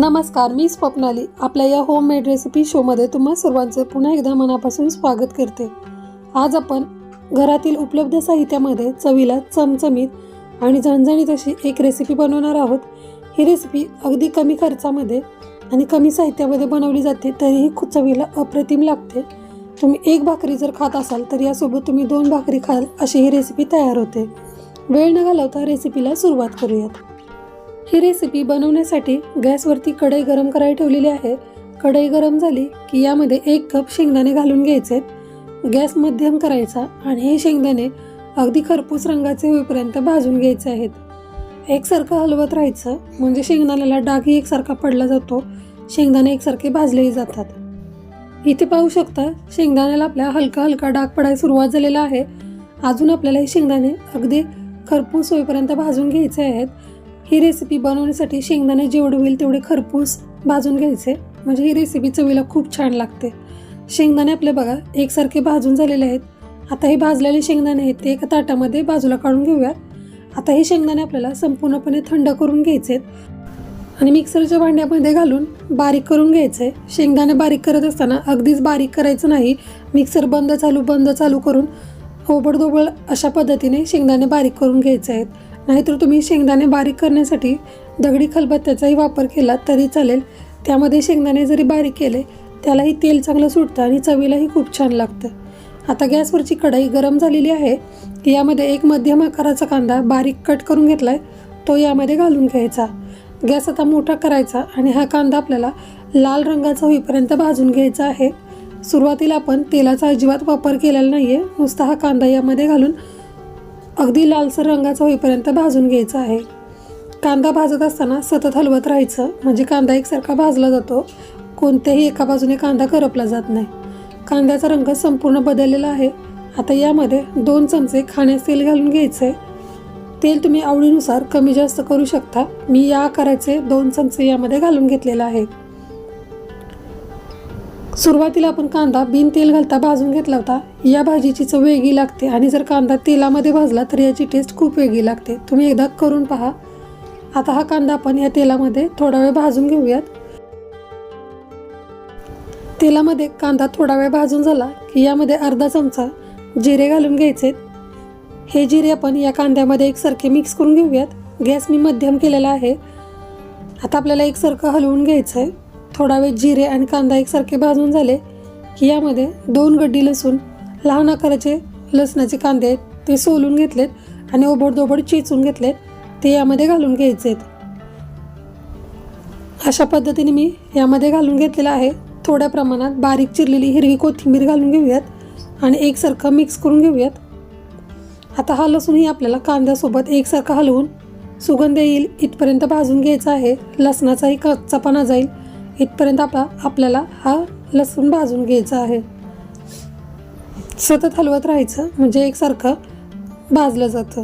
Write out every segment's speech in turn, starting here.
नमस्कार मी स्वप्नाली. आपल्या या होम मेड रेसिपी शोमध्ये तुम्हा सर्वांचं पुन्हा एकदा मनापासून स्वागत करते. आज आपण घरातील उपलब्ध साहित्यामध्ये चवीला चमचमीत आणि झणझणीत अशी एक रेसिपी बनवणार आहोत. ही रेसिपी अगदी कमी खर्चामध्ये आणि कमी साहित्यामध्ये बनवली जाते तरीही खूप चवीला अप्रतिम लागते. तुम्ही एक भाकरी जर खात असाल तर यासोबत तुम्ही दोन भाकरी खाल अशी ही रेसिपी तयार होते. वेळ न घालवता रेसिपीला सुरुवात करूयात. ही रेसिपी बनवण्यासाठी गॅसवरती कढई गरम करायला ठेवलेली आहे. कढई गरम झाली की यामध्ये एक कप शेंगदाणे घालून घ्यायचे. गॅस मध्यम करायचा आणि हे शेंगदाणे अगदी खरपूस रंगाचे होईपर्यंत भाजून घ्यायचे आहेत. एकसारखं हलवत राहायचं म्हणजे शेंगदाण्याला डागही एकसारखा पडला जातो. शेंगदाणे एकसारखे भाजलेही जातात. इथे पाहू शकता शेंगदाण्याला आपल्या हलका हलका डाग पडायला सुरुवात झालेला आहे. अजून आपल्याला हे शेंगदाणे अगदी खरपूस होईपर्यंत भाजून घ्यायचे आहेत. ही रेसिपी बनवण्यासाठी शेंगदाणे जेवढे होईल तेवढे खरपूस भाजून घ्यायचे. म्हणजे ही रेसिपी चवीला खूप छान लागते. शेंगदाणे आपले बघा एकसारखे भाजून झालेले आहेत. आता हे भाजलेले शेंगदाणे आहेत ते एका ताटामध्ये बाजूला काढून घेऊयात आता हे शेंगदाणे आपल्याला संपूर्णपणे थंड करून घ्यायचे आणि मिक्सरच्या भांड्यामध्ये घालून बारीक करून घ्यायचे. शेंगदाणे बारीक करत असताना अगदीच बारीक करायचं नाही. मिक्सर बंद चालू बंद चालू करून ओबडधोबड अशा पद्धतीने शेंगदाणे बारीक करून घ्यायचे आहेत. नाहीतर तुम्ही शेंगदाणे बारीक करण्यासाठी दगडी खलबत्त्याचाही वापर केला तरी चालेल. त्यामध्ये शेंगदाणे जरी बारीक केले त्यालाही तेल चांगलं सुटतं आणि चवीलाही खूप छान लागतं. आता गॅसवरची कढई गरम झालेली आहे. यामध्ये एक मध्यम आकाराचा कांदा बारीक कट करून घेतला आहे तो यामध्ये घालून घ्यायचा. गॅस आता मोठा करायचा आणि हा कांदा आपल्याला लाल रंगाचा होईपर्यंत भाजून घ्यायचा आहे. सुरुवातीला आपण तेलाचा अजिबात वापर केलेला नाही आहे नुसता हा कांदा यामध्ये घालून अगदी लालसर रंगाचा होईपर्यंत भाजून घ्यायचा आहे. कांदा भाजत असताना सतत हलवत राहायचं म्हणजे कांदा एकसारखा भाजला जातो. कोणत्याही एका बाजूने कांदा करपला जात नाही. कांद्याचा रंग संपूर्ण बदललेला आहे. आता यामध्ये दोन चमचे खाण्यास तेल घालून घ्यायचे. तेल तुम्ही आवडीनुसार कमी जास्त करू शकता. मी या आकाराचे दोन चमचे यामध्ये घालून घेतलेलं आहे. सुरुवातीला आपण कांदा बिन तेल घालता भाजून घेतला होता. या भाजीची चव वेगळी लागते आणि जर कांदा तेलामध्ये भाजला तर याची टेस्ट खूप वेगळी लागते. तुम्ही एकदा करून पहा. आता हा कांदा आपण या तेलामध्ये थोडा वेळ भाजून घेऊयात. तेलामध्ये कांदा थोडा वेळ भाजून झाला की यामध्ये अर्धा चमचा जिरे घालून घ्यायचे. हे जिरे आपण या कांद्यामध्ये एकसारखे मिक्स करून घेऊयात. गॅस मी मध्यम केलेला आहे. आता आपल्याला एकसारखं हलवून घ्यायचं आहे थोडा वेळ जिरे आणि कांदा एकसारखे भाजून झाले की यामध्ये दोन गड्डी लसूण लहान आकाराचे लसणाचे कांदे आहेत ते सोलून घेतलेत आणि ओबडधोबड चेचून घेतलेत ते यामध्ये घालून घ्यायचे आहेत अशा पद्धतीने मी यामध्ये घालून घेतलेलं आहे. थोड्या प्रमाणात बारीक चिरलेली हिरवी कोथिंबीर घालून घेऊयात आणि एकसारखं मिक्स करून घेऊयात. आता हा लसूणही आपल्याला कांद्यासोबत एकसारखा हलवून सुगंध येईल इथपर्यंत भाजून घ्यायचा आहे. लसणाचाही कच्चापणा जाईल. इथपर्यंत आपला आपल्याला हा लसूण भाजून घ्यायचा आहे. सतत हलवत राहायचं म्हणजे एकसारखं भाजलं जातं.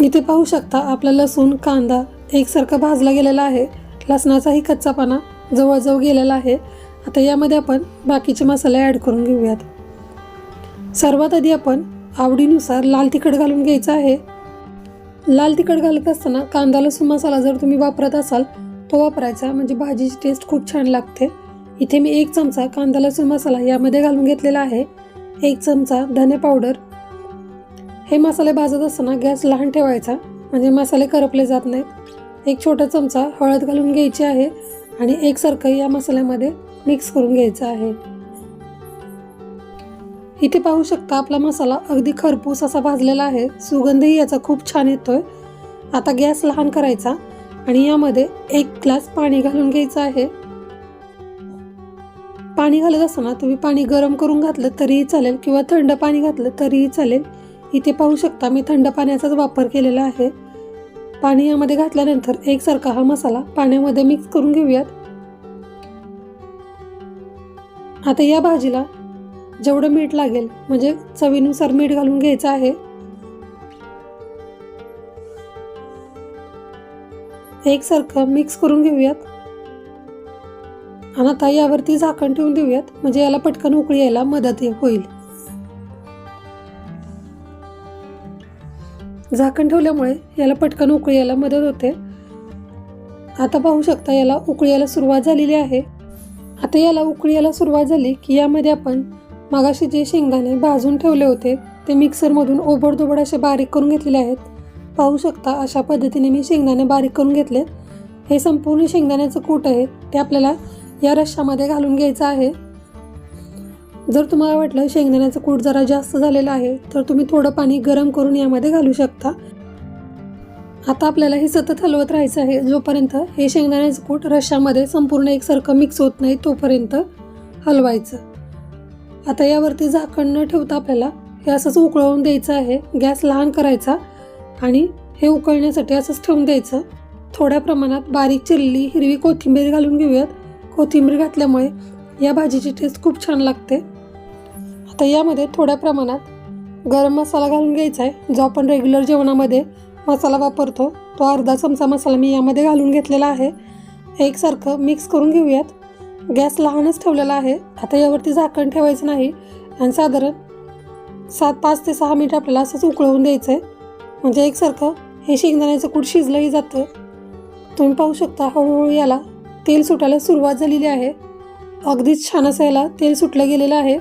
इथे पाहू शकता आपला लसूण कांदा एकसारखा भाजला गेलेला आहे. लसणाचाही कच्चापणा जवळजवळ गेलेला आहे. आता यामध्ये आपण बाकीचे मसाले ॲड करून घेऊयात. सर्वात आधी आपण आवडीनुसार लाल तिखट घालून घ्यायचं आहे. लाल तिखट घालत असताना कांदा लसूण मसाला जर तुम्ही वापरत असाल तो वापरायचा. म्हणजे भाजीची टेस्ट खूप छान लागते. इथे मी एक चमचा कांदा लसूण मसाला यामध्ये घालून घेतलेला आहे. एक चमचा धने पावडर. हे मसाले भाजत असताना गॅस लहान ठेवायचा. म्हणजे मसाले करपले जात नाहीत. एक छोटा चमचा हळद घालून घ्यायची आहे आणि एकसारखं या मसाल्यामध्ये मिक्स करून घ्यायचं आहे. इथे पाहू शकता आपला मसाला अगदी खरपूस असा भाजलेला आहे. सुगंधही याचा खूप छान येतोय. आता गॅस लहान करायचा. आणि यामध्ये एक ग्लास पाणी घालून घ्यायचं आहे. पाणी घालत असताना तुम्ही पाणी गरम करून घातलं तरीही चालेल किंवा थंड पाणी घातलं तरीही चालेल. इथे पाहू शकता मी थंड पाण्याचाच वापर केलेला आहे. पाणी यामध्ये घातल्यानंतर एकसारखा हा मसाला पाण्यामध्ये मिक्स करून घेऊयात. आता या भाजीला जेवढं मीठ लागेल म्हणजे चवीनुसार मीठ घालून घ्यायचं आहे. एकसारखं मिक्स करून घेऊयात. आणि आता यावरती झाकण ठेवून देऊयात. म्हणजे याला पटकन उकळी यायला मदत होईल. झाकण ठेवल्यामुळे याला पटकन उकळी यायला मदत होते. आता पाहू शकता याला उकळी यायला सुरुवात झालेली आहे. आता याला उकळी यायला सुरुवात झाली की यामध्ये आपण मागाशी जे शेंगदाणे भाजून ठेवले होते ते मिक्सरमधून ओबडधोबड असे बारीक करून घेतलेले आहेत. पाहू शकता अशा पद्धतीने मी शेंगदाणे बारीक करून घेतलेत. हे संपूर्ण शेंगदाण्याचं कूट आहे ते आपल्याला या रश्श्यामध्ये घालून घ्यायचं आहे. जर तुम्हाला वाटलं शेंगदाण्याचं कूट जरा जास्त झालेलं आहे तर तुम्ही थोडं पाणी गरम करून यामध्ये घालू शकता. आता आपल्याला हे सतत हलवत राहायचं आहे जोपर्यंत हे शेंगदाण्याचं कूट रश्श्यामध्ये संपूर्ण एकसारखं मिक्स होत नाही तोपर्यंत हलवायचं. आता यावरती झाकण न ठेवता आपल्याला हे असंच उकळवून द्यायचं आहे गॅस लहान करायचा. आणि हे उकळण्यासाठी असंच ठेवून द्यायचं. थोड्या प्रमाणात बारीक चिरलेली हिरवी कोथिंबीर घालून घेऊयात. कोथिंबीर घातल्यामुळे या भाजीची टेस्ट खूप छान लागते. आता यामध्ये थोड्या प्रमाणात गरम मसाला घालून घ्यायचा आहे जो आपण रेग्युलर जेवणामध्ये मसाला वापरतो. तो अर्धा चमचा मसाला मी यामध्ये घालून घेतलेला आहे. एकसारखं मिक्स करून घेऊयात. गॅस लहानच ठेवलेला आहे. आता यावरती झाकण ठेवायचं नाही. आणि साधारण सात पाच ते सहा मिनिट आपल्याला असंच उकळवून द्यायचं आहे म्हणजे एकसारखं हे शेंगदाण्याचं कूट शिजलंही जातं तुम्ही पाहू शकता हळूहळू याला तेल सुटायला सुरुवात झालेली आहे. अगदीच छान असं याला तेल सुटलं गेलेलं आहे.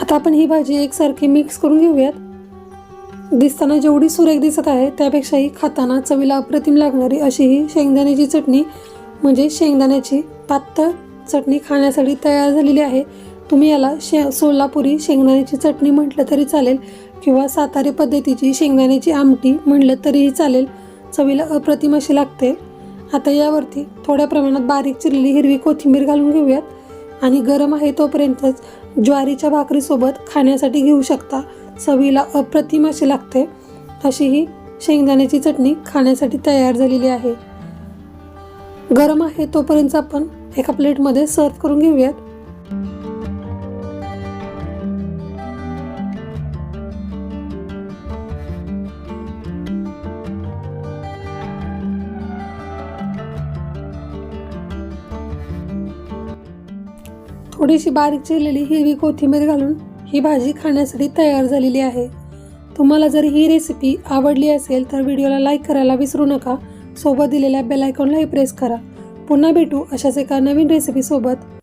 आता आपण ही भाजी एकसारखी मिक्स करून घेऊयात. दिसताना जेवढी सुरेख दिसत आहे त्यापेक्षाही खाताना चवीला अप्रतिम लागणारी अशी ही शेंगदाण्याची चटणी म्हणजे शेंगदाण्याची पातळ चटणी खाण्यासाठी तयार झालेली आहे. तुम्ही याला शे सोलापुरी शेंगदाण्याची चटणी म्हटलं तरी चालेल किंवा सातारी पद्धतीची शेंगदाण्याची आमटी म्हटलं तरीही चालेल. चवीला अप्रतिम अशी लागते. आता यावरती थोड्या प्रमाणात बारीक चिरलेली हिरवी कोथिंबीर घालून घेऊयात आणि गरम आहे तोपर्यंतच ज्वारीच्या भाकरीसोबत खाण्यासाठी घेऊ शकता. चवीला अप्रतिम अशी लागते. अशी ही शेंगदाण्याची चटणी खाण्यासाठी तयार झालेली आहे. गरम आहे तोपर्यंत आपण एका प्लेटमध्ये सर्व करून घेऊयात. थोडीशी बारीक चिरलेली हिरवी कोथिंबीर घालून ही भाजी खाण्यासाठी तयार झालेली आहे. तुम्हाला जर ही रेसिपी आवडली असेल तर व्हिडिओला लाईक करायला विसरू नका. सोबत दिलेल्या बेलायकॉनलाही प्रेस करा. पुन्हा भेटू अशाच एका नवीन रेसिपीसोबत